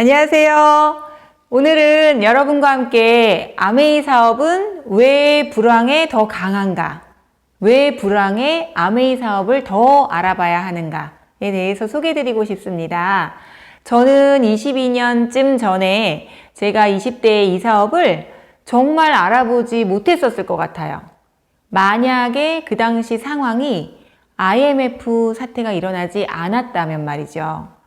안녕하세요. 오늘은 여러분과 함께 아메이 사업은 왜 불황에 더 강한가? 왜 불황에 아메이 사업을 더 알아봐야 하는가에 대해서 소개드리고 싶습니다. 저는 22년쯤 전에 제가 20대에 이 사업을 정말 알아보지 못했었을 것 같아요. 만약에 그 당시 상황이 IMF 사태가 일어나지 않았다면 말이죠.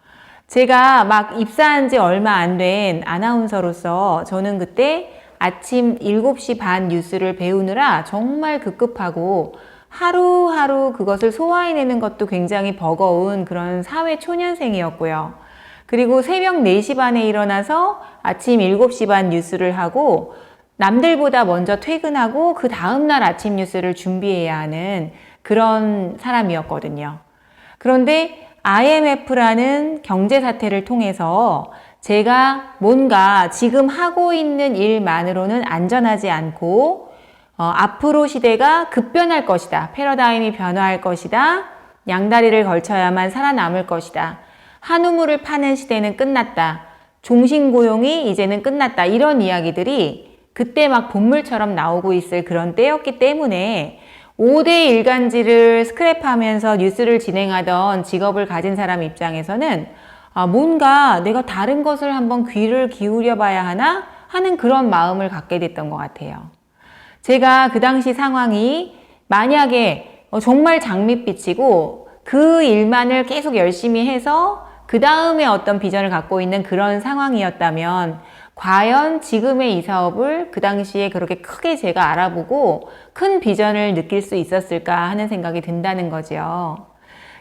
제가 막 입사한 지 얼마 안 된 아나운서로서 저는 그때 아침 7시 반 뉴스를 배우느라 정말 급급하고 하루하루 그것을 소화해내는 것도 굉장히 버거운 그런 사회 초년생이었고요. 그리고 새벽 4시 반에 일어나서 아침 7시 반 뉴스를 하고 남들보다 먼저 퇴근하고 그 다음날 아침 뉴스를 준비해야 하는 그런 사람이었거든요. 그런데 IMF라는 경제 사태를 통해서 제가 뭔가 지금 하고 있는 일만으로는 안전하지 않고 어, 앞으로 시대가 급변할 것이다. 패러다임이 변화할 것이다. 양다리를 걸쳐야만 살아남을 것이다. 한우물을 파는 시대는 끝났다. 종신고용이 이제는 끝났다. 이런 이야기들이 그때 막 본물처럼 나오고 있을 그런 때였기 때문에 5대 일간지를 스크랩하면서 뉴스를 진행하던 직업을 가진 사람 입장에서는 아, 뭔가 내가 다른 것을 한번 귀를 기울여 봐야 하나 하는 그런 마음을 갖게 됐던 것 같아요. 제가 그 당시 상황이 만약에 어, 정말 장밋빛이고 그 일만을 계속 열심히 해서 그 다음에 어떤 비전을 갖고 있는 그런 상황이었다면 과연 지금의 이 사업을 그 당시에 그렇게 크게 제가 알아보고 큰 비전을 느낄 수 있었을까 하는 생각이 든다는 거죠.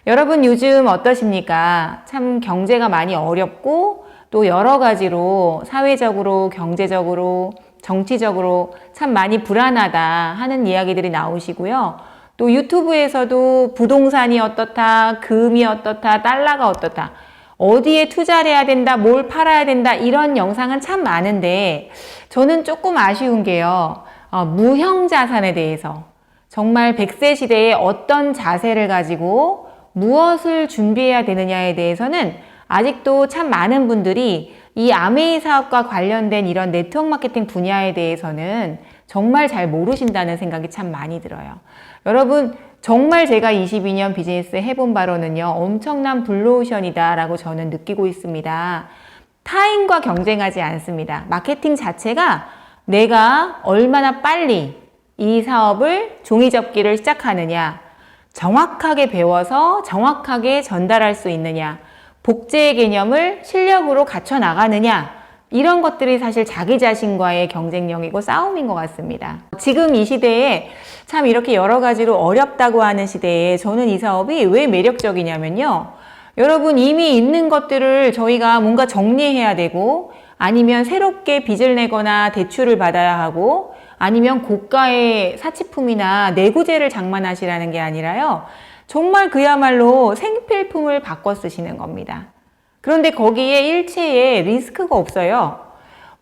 여러분 요즘 어떠십니까? 참 경제가 많이 어렵고 또 여러 가지로 사회적으로, 경제적으로, 정치적으로 참 많이 불안하다 하는 이야기들이 나오시고요. 또 유튜브에서도 부동산이 어떻다, 금이 어떻다, 달러가 어떻다. 어디에 투자를 해야 된다, 뭘 팔아야 된다, 이런 영상은 참 많은데, 저는 조금 아쉬운 게요, 어, 무형 자산에 대해서. 정말 100세 시대에 어떤 자세를 가지고 무엇을 준비해야 되느냐에 대해서는 아직도 참 많은 분들이 이 아메이 사업과 관련된 이런 네트워크 마케팅 분야에 대해서는 정말 잘 모르신다는 생각이 참 많이 들어요. 여러분, 정말 제가 22년 비즈니스 해본 바로는요, 엄청난 블루오션이다라고 저는 느끼고 있습니다. 타인과 경쟁하지 않습니다. 마케팅 자체가 내가 얼마나 빨리 이 사업을 종이 접기를 시작하느냐, 정확하게 배워서 정확하게 전달할 수 있느냐, 복제의 개념을 실력으로 갖춰 나가느냐, 이런 것들이 사실 자기 자신과의 경쟁력이고 싸움인 것 같습니다. 지금 이 시대에 참 이렇게 여러 가지로 어렵다고 하는 시대에 저는 이 사업이 왜 매력적이냐면요. 여러분 이미 있는 것들을 저희가 뭔가 정리해야 되고 아니면 새롭게 빚을 내거나 대출을 받아야 하고 아니면 고가의 사치품이나 내구재를 장만하시라는 게 아니라요. 정말 그야말로 생필품을 바꿔 쓰시는 겁니다. 그런데 거기에 일체의 리스크가 없어요.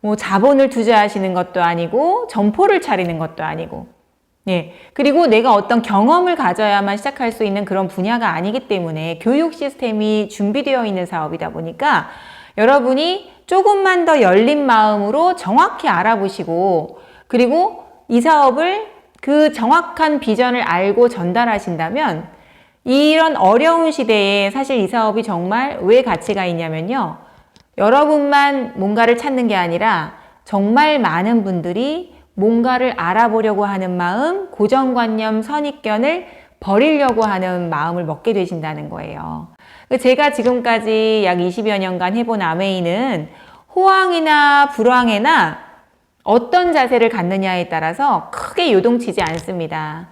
뭐 자본을 투자하시는 것도 아니고 점포를 차리는 것도 아니고. 예. 그리고 내가 어떤 경험을 가져야만 시작할 수 있는 그런 분야가 아니기 때문에 교육 시스템이 준비되어 있는 사업이다 보니까 여러분이 조금만 더 열린 마음으로 정확히 알아보시고 그리고 이 사업을 그 정확한 비전을 알고 전달하신다면 이런 어려운 시대에 사실 이 사업이 정말 왜 가치가 있냐면요. 여러분만 뭔가를 찾는 게 아니라 정말 많은 분들이 뭔가를 알아보려고 하는 마음, 고정관념, 선입견을 버리려고 하는 마음을 먹게 되신다는 거예요. 제가 지금까지 약 20여 년간 해본 아메이는 호황이나 불황에나 어떤 자세를 갖느냐에 따라서 크게 요동치지 않습니다.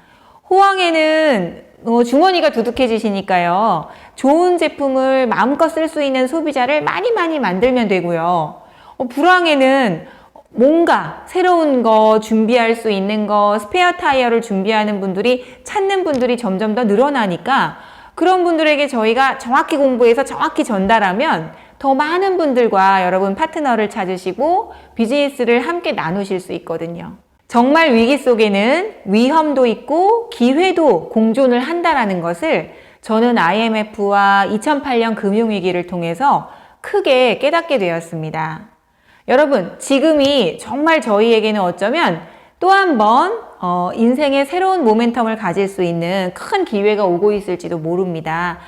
호황에는 어, 주머니가 두둑해지시니까요. 좋은 제품을 마음껏 쓸 수 있는 소비자를 많이 많이 만들면 되고요. 어, 불황에는 뭔가 새로운 거 준비할 수 있는 거 스페어 타이어를 준비하는 분들이 찾는 분들이 점점 더 늘어나니까 그런 분들에게 저희가 정확히 공부해서 정확히 전달하면 더 많은 분들과 여러분 파트너를 찾으시고 비즈니스를 함께 나누실 수 있거든요. 정말 위기 속에는 위험도 있고 기회도 공존을 한다라는 것을 저는 IMF와 2008년 금융위기를 통해서 크게 깨닫게 되었습니다. 여러분, 지금이 정말 저희에게는 어쩌면 또 한번 어, 인생의 새로운 모멘텀을 가질 수 있는 큰 기회가 오고 있을지도 모릅니다.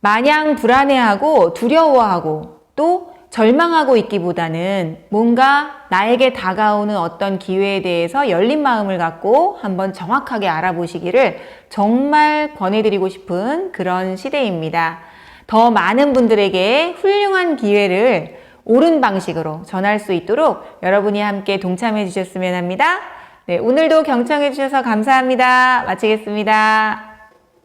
마냥 불안해하고 두려워하고 또 절망하고 있기보다는 뭔가 나에게 다가오는 어떤 기회에 대해서 열린 마음을 갖고 한번 정확하게 알아보시기를 정말 권해드리고 싶은 그런 시대입니다. 더 많은 분들에게 훌륭한 기회를 옳은 방식으로 전할 수 있도록 여러분이 함께 동참해 주셨으면 합니다. 네, 오늘도 경청해 주셔서 감사합니다. 마치겠습니다.